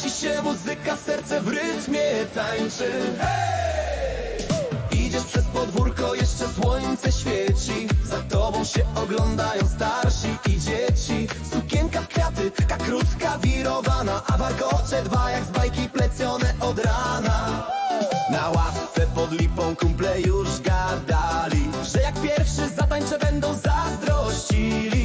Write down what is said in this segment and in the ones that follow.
kręci się muzyka, serce w rytmie tańczy. Idziesz przez podwórko, jeszcze słońce świeci. Za tobą się oglądają starsi i dzieci. Sukienka w kwiaty, taka krótka, wirowana. A warkocze dwa jak z bajki plecione od rana. Na ławce pod lipą kumple już gadali Że jak pierwszy zatańczę będą zazdrościli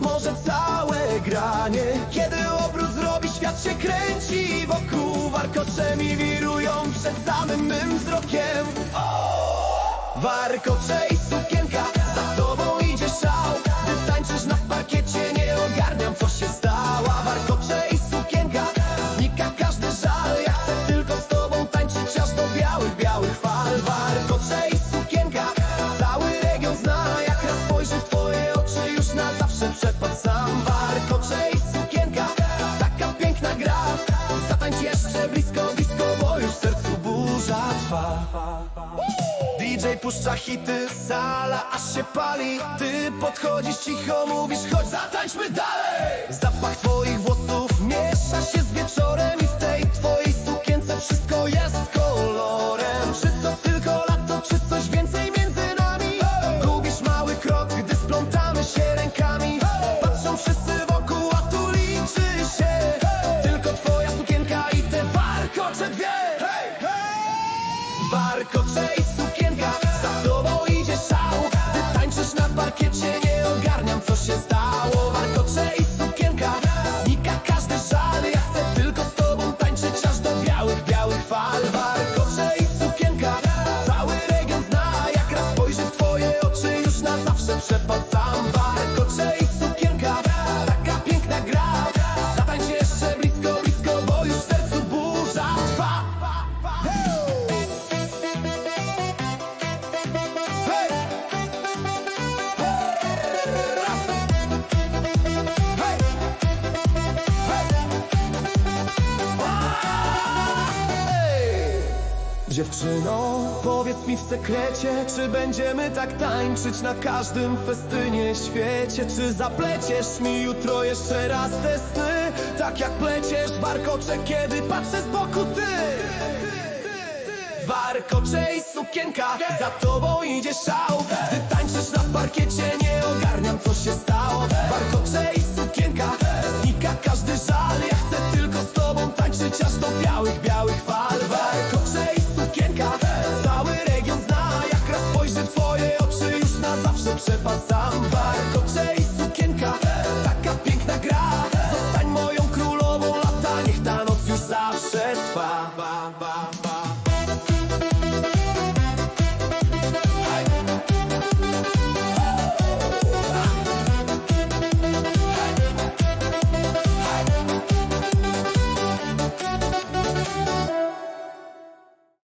może całe granie. Kiedy obrót zrobi, świat się kręci Wokół. Warkocze mi wirują przed samym mym wzrokiem. Warkocze jeszcze blisko, blisko, bo już sercu burza trwa. DJ puszcza hity, sala aż się pali. Ty podchodzisz cicho, mówisz chodź zatańczmy dalej. Zapach twoich włosów Dziewczyno, powiedz mi w sekrecie, czy będziemy tak tańczyć na każdym festynie świecie? Czy zapleciesz mi jutro jeszcze raz te sny? Tak jak pleciesz warkocze, kiedy patrzę z boku ty! Warkocze i sukienka, za tobą idzie szał Ty tańczysz na parkiecie, nie ogarniam co się stało você passa.